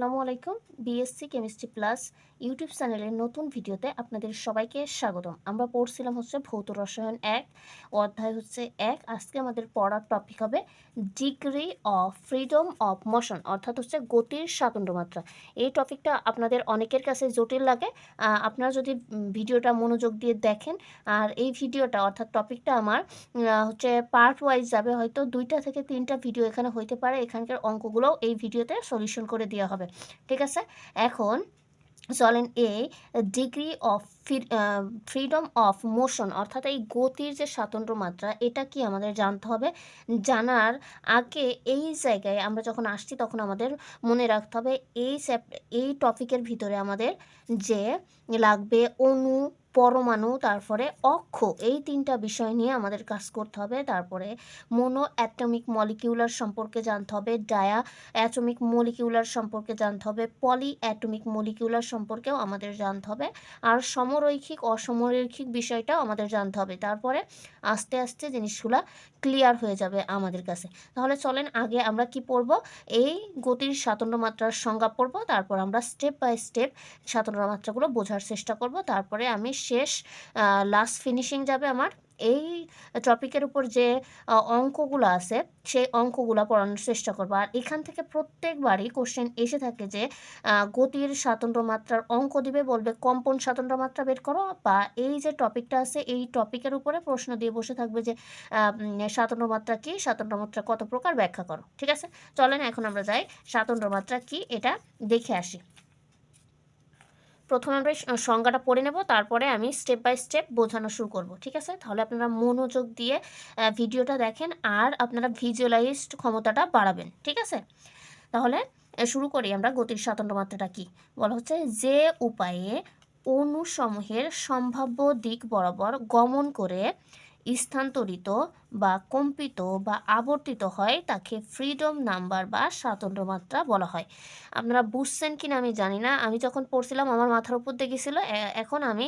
আসসালামু আলাইকুম BSc chemistry plus YouTube চ্যানেলের নতুন ভিডিওতে আপনাদের সবাইকে স্বাগতম। আমরা পড়ছিলাম হচ্ছে ভৌত রসায়ন এক, অধ্যায় হচ্ছে এক। আজকে আমাদের পড়ার টপিক হবে degree of freedom of motion অর্থাৎ হচ্ছে গতির স্বাতন্ত্র্য মাত্রা এই টপিকটা আপনাদের অনেকের কাছে জটিল লাগে। আপনারা যদি ভিডিওটা মনোযোগ দিয়ে দেখেন, আর এই ভিডিওটা অর্থাৎ টপিকটা আমার হচ্ছে পার্ট ওয়াইজ যাবে, হয়তো দুইটা থেকে তিনটা ভিডিও এখানে হইতে পারে। এখানকার অঙ্কগুলোও এই ভিডিওতে সলিউশন করে দেওয়া হবে। ঠিক আছে? এখন চলেন এই degree of freedom of motion অর্থাৎ এই গতির যে স্বাতন্ত্র মাত্রা, এটা কি আমাদের জানতে হবে? জানার আগে এই জায়গায় আমরা যখন আসছি, তখন আমাদের মনে রাখতে হবে এই এই টপিকের ভিতরে আমাদের যে লাগবে অণু পরমাণু, তারপরে অক্ষ, এই তিনটা বিষয় নিয়ে আমাদের কাজ করতে হবে। তারপরে মোনো অ্যাটমিক মলিকিউলার সম্পর্কে জানতে হবে, ডায়া অ্যাটমিক মলিকিউলার সম্পর্কে জানতে হবে, পলি অ্যাটমিক মলিকিউলার সম্পর্কেও আমাদের জানতে হবে, আর সমরৈখিক, অসমরৈখিক বিষয়টাও আমাদের জানতে হবে। তারপরে আস্তে আস্তে জিনিসগুলো ক্লিয়ার হয়ে যাবে আমাদের কাছে। তাহলে চলেন আগে আমরা কি পড়ব? এই গতির স্বাতন্ত্র মাত্রার সংজ্ঞা পড়ব, তারপর আমরা স্টেপ বাই স্টেপ স্বাতন্ত্র মাত্রাগুলো বোঝার চেষ্টা করব। তারপরে আমি শেষ লাস্ট ফিনিশিং যাবে আমার। এই টপিকের উপর যে অঙ্কগুলো আছে, সেই অঙ্কগুলো পড়ানোর চেষ্টা করব। আর এখান থেকে প্রত্যেকবারই কোশ্চেন এসে থাকে যে গতির স্বাতন্ত্র মাত্রার অঙ্ক দিবে, বলবে কম্পন স্বাতন্ত্র মাত্রা বের করো, বা এই যে টপিকটা আছে, এই টপিকের উপরে প্রশ্ন দিয়ে বসে থাকবে যে স্বাতন্ত্র মাত্রা কি, স্বাতন্ত্র মাত্রা কত প্রকার ব্যাখ্যা করো। ঠিক আছে? চলেন এখন আমরা যাই স্বাতন্ত্র মাত্রা কি, এটা দেখে আসি। প্রথমে আমরা সংজ্ঞাটা পড়ে নেব, তারপরে আমি স্টেপ বাই স্টেপ বোঝানো শুরু করব, ঠিক আছে? তাহলে আপনারা মনোযোগ দিয়ে ভিডিওটা দেখেন আর আপনারা ভিজুয়ালাইজড ক্ষমতাটা বাড়াবেন, ঠিক আছে? তাহলে শুরু করি আমরা গতির স্বাতন্ত্র মাত্রাটা কি? বলা হচ্ছে যে উপায়ে অণুসমূহের সম্ভাব্য দিক বরাবর গমন করে স্থানান্তরিত বা কম্পিত বা আবর্তিত হয়, তাকে ফ্রিডম নাম্বার বা স্বাতন্ত্র্য মাত্রা বলা হয়। আপনারা বুঝছেন কি না আমি জানি না। আমি যখন পড়ছিলাম, আমার মাথার উপর দিয়ে এখন আমি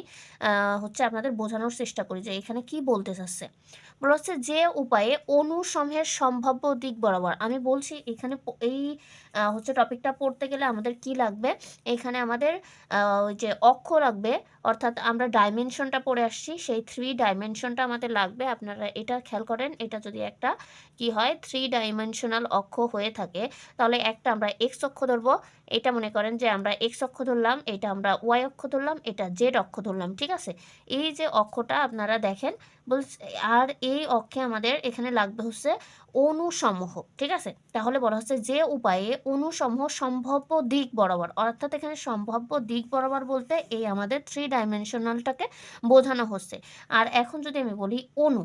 হচ্ছে আপনাদের বোঝানোর চেষ্টা করি যে এখানে কি বলতে চাচ্ছে। বলা হচ্ছে যে উপায়ে অণুসমূহের সম্ভাব্য দিক বরাবর। আমি বলছি এখানে এই হচ্ছে টপিকটা পড়তে গেলে আমাদের কি লাগবে? এখানে আমাদের ওই যে অক্ষ লাগবে, অর্থাৎ আমরা ডাইমেনশনটা পড়ে আসছি। সেই থ্রি ডাইমেনশনটা আমাদের লাগবে। আপনারা এটা খেয়াল করেন, এটা যদি একটা কি হয় থ্রি ডাইমেনশনাল অক্ষ হয়ে থাকে, তাহলে একটা আমরা এক্স অক্ষ ধরবো, এটা মনে করেন যে আমরা এক্স অক্ষ ধরলাম, এটা আমরা ওয়াই অক্ষ ধরলাম, এটা জেড অক্ষ ধরলাম, ঠিক আছে? এই যে অক্ষটা আপনারা দেখেন, বলছে, আর এই অক্ষে আমাদের এখানে লাগবে হচ্ছে অণুসমূহ ঠিক আছে? তাহলে বলা হচ্ছে যে উপায়ে অণুসমূহ সম্ভাব্য দিক বরাবর, অর্থাৎ এখানে সম্ভাব্য দিক বরাবর বলতে এই আমাদের থ্রি ডাইমেনশনালটাকে বোঝানো হচ্ছে। আর এখন যদি আমি বলি অণু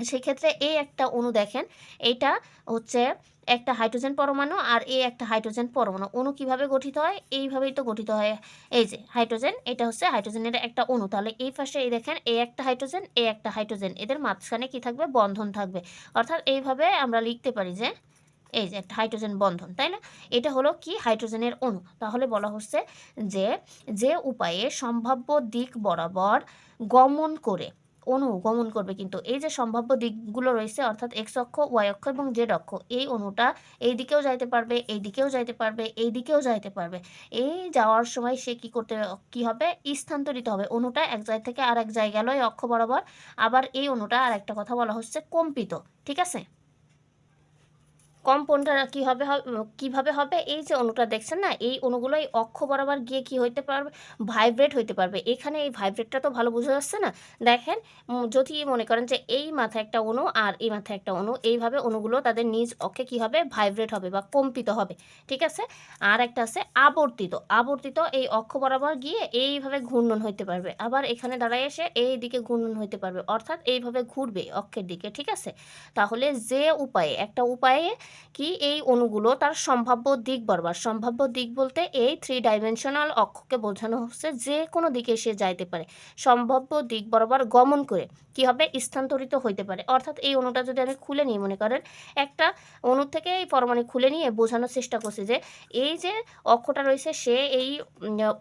সেক্ষেত্রে এই একটা অণু দেখেন, এটা হচ্ছে একটা হাইড্রোজেন পরমাণু আর এই একটা হাইড্রোজেন পরমাণু। অণু কীভাবে গঠিত হয়? এইভাবেই তো গঠিত হয়। এই যে, হাইড্রোজেন, এটা হচ্ছে হাইড্রোজেনের একটা অণু। তাহলে এই পাশে এই দেখেন এই একটা হাইড্রোজেন এই একটা হাইড্রোজেন। এদের মাঝখানে কি থাকবে? বন্ধন থাকবে। অর্থাৎ এইভাবে আমরা লিখতে পারি যে, এই যে একটা হাইড্রোজেন বন্ধন, তাই না? এটা হলো কি? হাইড্রোজেনের অণু। তাহলে বলা হচ্ছে যে যে উপায়ে সম্ভাব্য দিক বরাবর গমন করে অণু গমন করবে কিন্তু। এই যে সম্ভাব্য দিকগুলো রয়েছে, অর্থাৎ এক্স অক্ষ ওয়াই অক্ষ এবং জেড অক্ষ, এই অণুটা এই দিকেও যাইতে পারবে, এই দিকেও যাইতে পারবে, এই দিকেও যাইতে পারবে। এই যাওয়ার সময় সে কি করতে, কি হবে? স্থানান্তরিত হবে। অণুটা এক জায়গা থেকে আর এক জায়গায় গেল এই অক্ষ বরাবর। আবার এই অনুটা আর একটা কথা বলা হচ্ছে কম্পিত। ঠিক আছে? কম্পনটা কি হবে কীভাবে হবে, এই যে অণুটা দেখছেন না, এই অণুগুলো এই অক্ষ বরাবর গিয়ে কি হইতে পারবে ভাইব্রেট হইতে পারবে। এখানে এই ভাইব্রেটটা তো ভালো বোঝা যাচ্ছে না। দেখেন যদি মনে করেন যে এই মাথায় একটা অণু আর এই মাথায় একটা অণু, এইভাবে অণুগুলো তাদের নিজ অক্ষে কি হবে ভাইব্রেট হবে বা কম্পিত হবে। ঠিক আছে? আর একটা আছে আবর্তিত। আবর্তিত এই অক্ষ বরাবর গিয়ে এইভাবে ঘূর্ণন হইতে পারবে। আবার এখানে দাঁড়ায় এসে এই দিকে ঘূর্ণন হইতে পারবে। অর্থাৎ এইভাবে ঘুরবে অক্ষের দিকে। ঠিক আছে? তাহলে যে উপায়ে, একটা উপায়ে কি এই অণুগুলো তার সম্ভাব্য দিক বরাবর। সম্ভাব্য দিক বলতে এই থ্রি ডাইমেনশনাল অক্ষকে বোঝানো হচ্ছে যে কোনো দিকে সে যাইতে পারে। সম্ভাব্য দিক বরাবর গমন করে কি হবে? স্থানান্তরিত হইতে পারে। অর্থাৎ এই অণুটা যদি আমি খুলে নিই, মনে করেন একটা অণু থেকে এই পরমাণু খুলে নিয়ে বোঝানোর চেষ্টা করছে যে এই যে অক্ষটা রয়েছে, সে এই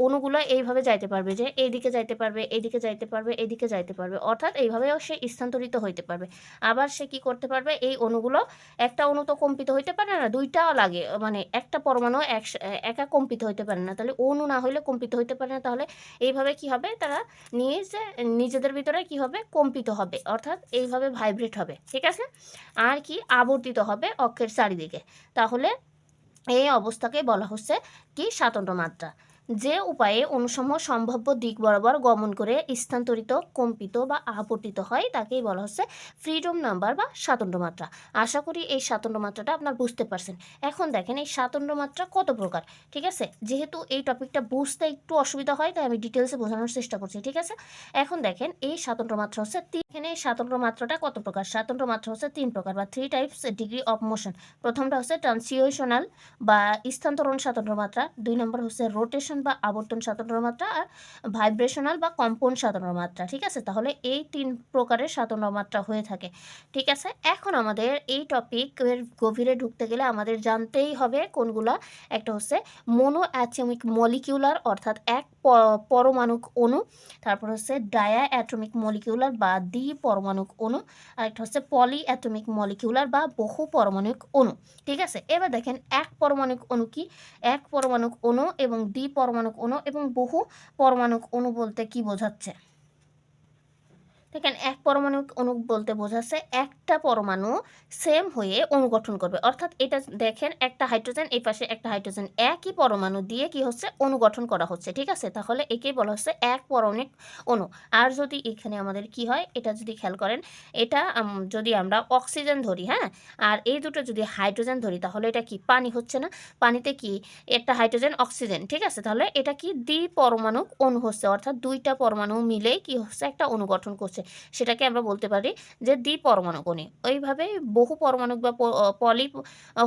অণুগুলো এইভাবে যাইতে পারবে যে এইদিকে যাইতে পারবে এইদিকে যাইতে পারবে এইদিকে যাইতে পারবে। অর্থাৎ এইভাবেও সে স্থানান্তরিত হইতে পারবে। আবার সে কি করতে পারবে? এই অণুগুলো একটা অণু তো কম্পিত কম্পিত হইতে পারে না, দুইটাও লাগে। মানে একটা পরমাণু এক কম্পিত হইতে পারে না। তাহলে অনু না হইলে কম্পিত হইতে পারে না। তাহলে এইভাবে কি হবে? তারা নিজে নিজেদের ভিতরে কি হবে? কম্পিত হবে। অর্থাৎ এইভাবে ভাইব্রেট হবে। ঠিক আছে? আর কি? আবর্তিত হবে অক্ষের চারিদিকে। তাহলে এই অবস্থাকে বলা হচ্ছে কি? স্বাতন্ত্র মাত্রা যে উপায়ে অনুসমূহ সম্ভাব্য দিক বরাবর গমন করে স্থানান্তরিত, কম্পিত বা আপতিত হয়, তাকেই বলা হচ্ছে ফ্রিডম নাম্বার বা স্বাতন্ত্র মাত্রা। আশা করি এই স্বাতন্ত্র মাত্রাটা আপনার বুঝতে পারছেন। এখন দেখেন এই স্বাতন্ত্র মাত্রা কত প্রকার? ঠিক আছে? যেহেতু এই টপিকটা বুঝতে একটু অসুবিধা হয়, তাই আমি ডিটেলসে বোঝানোর চেষ্টা করছি, ঠিক আছে? এখন দেখেন এই স্বাতন্ত্র মাত্রা হচ্ছে এখানে এই স্বাতন্ত্র মাত্রাটা কত প্রকার? স্বাতন্ত্র মাত্রা হচ্ছে তিন প্রকার বা three types degree of motion প্রথমটা হচ্ছে ট্রান্সিউশনাল বা স্থানান্তরণ স্বাতন্ত্র মাত্রা। দুই নম্বর হচ্ছে রোটেশন বা আবর্তন স্বাতন্ত্র মাত্রা আর ভাইব্রেশনাল বা কম্পন স্বাতন্ত্র মাত্রা, ঠিক আছে? তাহলে এই তিন প্রকারের স্বাতন্ত্র মাত্রা হয়ে থাকে, ঠিক আছে? এখন আমাদের এই টপিকের গভীরে ঢুকতে গেলে আমাদের জানতেই হবে কোনগুলা? একটা হচ্ছে মোনো অ্যাটমিক মলিকিউলার অর্থাৎ এক পরমাণুক অণু, তারপর হচ্ছে ডায়া অ্যাটমিক মলিকিউলার বা দ্বি পরমাণুক অণু, আর একটা হচ্ছে পলি অ্যাটমিক মলিকিউলার বা বহু পরমাণুক অণু, ঠিক আছে? এবার দেখেন এক পরমাণুক অণু কি? এক পরমাণুক অণু এবং দ্বি পরমাণুক অণু এবং বহু পরমাণুক অণু বলতে কি বোঝাচ্ছে? দেখেন, এক পরমাণু অণু বলতে বোঝাচ্ছে, একটা পরমাণু সেম হয়ে অণু গঠন করবে। অর্থাৎ এটা দেখেন, একটা হাইড্রোজেন এই পাশে একটা হাইড্রোজেন একই পরমাণু দিয়ে কি হচ্ছে? অণু গঠন করা হচ্ছে, ঠিক আছে? তাহলে একেই বলা হচ্ছে এক পরমাণিক অণু। আর যদি এখানে আমাদের কি হয়, এটা যদি খেয়াল করেন, এটা যদি আমরা অক্সিজেন ধরি হ্যাঁ? আর এই দুটো যদি হাইড্রোজেন ধরি, তাহলে এটা কি? পানি হচ্ছে না? পানিতে কি? একটা হাইড্রোজেন অক্সিজেন ঠিক আছে? তাহলে এটা কি দ্বি পরমাণু অণু হচ্ছে। অর্থাৎ দুইটা পরমাণু মিলে কি হচ্ছে? একটা অণু গঠন করছে। সেটাকে আমরা বলতে পারি যে দ্বি পরমাণু অণু ওইভাবে বহু পরমাণু বা পলি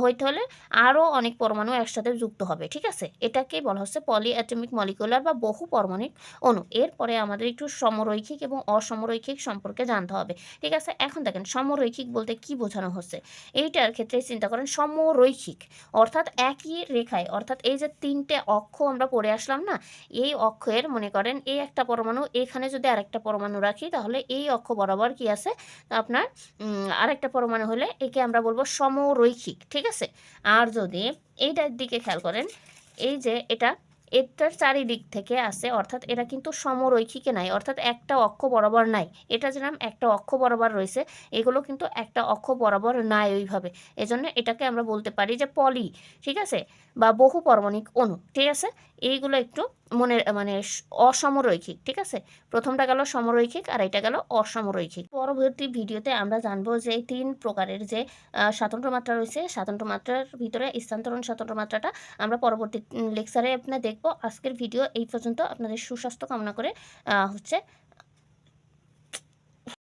হইতে হলে আরও অনেক পরমাণু একসাথে যুক্ত হবে, ঠিক আছে? এটাকে বলা হচ্ছে পলি অ্যাটমিক মলিকুলার বা বহু পরমাণিক অণু। এরপরে আমাদের একটু সমরৈখিক এবং অসমরৈখিক সম্পর্কে জানতে হবে, ঠিক আছে? এখন দেখেন, সমরৈখিক বলতে কি বোঝানো হচ্ছে? এইটার ক্ষেত্রে চিন্তা করেন সমরৈখিক, অর্থাৎ একই রেখায়, অর্থাৎ এই যে তিনটে অক্ষ আমরা পড়ে আসলাম না, এই অক্ষের মনে করেন এই একটা পরমাণু, এখানে যদি আরেকটা পরমাণু রাখি, তাহলে এই অক্ষ বরাবর কি আছে? আপনার আরেকটা পরমাণু হলে একে আমরা বলব সমরৈখিক, ঠিক আছে? আর যদি এইটার দিকে খেয়াল করেন, এই যে এটা এটার চারিদিক থেকে আসে অর্থাৎ এটা কিন্তু সমরৈখিকে নাই, অর্থাৎ একটা অক্ষ বরাবর নাই। এটা যেরকম একটা অক্ষ বরাবর রয়েছে, এগুলো কিন্তু একটা অক্ষ বরাবর নাই ওইভাবে। এজন্য এটাকে আমরা বলতে পারি যে পলি, ঠিক আছে? বা বহু পরমাণিক অণু, ঠিক আছে? এইগুলো একটু মনে মানে অসমরৈখিক, ঠিক আছে? প্রথমটা গেল সমরৈখিক আর এটা গেল অসমরৈখিক। পরবর্তী ভিডিওতে আমরা জানব যে তিন প্রকারের যে স্বাতন্ত্র মাত্রা রয়েছে, স্বাতন্ত্র মাত্রার ভিতরে স্থানান্তরণ স্বাতন্ত্র মাত্রাটা আমরা পরবর্তী লেকচারে আপনার দেখব আজকের ভিডিও এই পর্যন্ত। আপনাদের সুস্বাস্থ্য কামনা করে হচ্ছে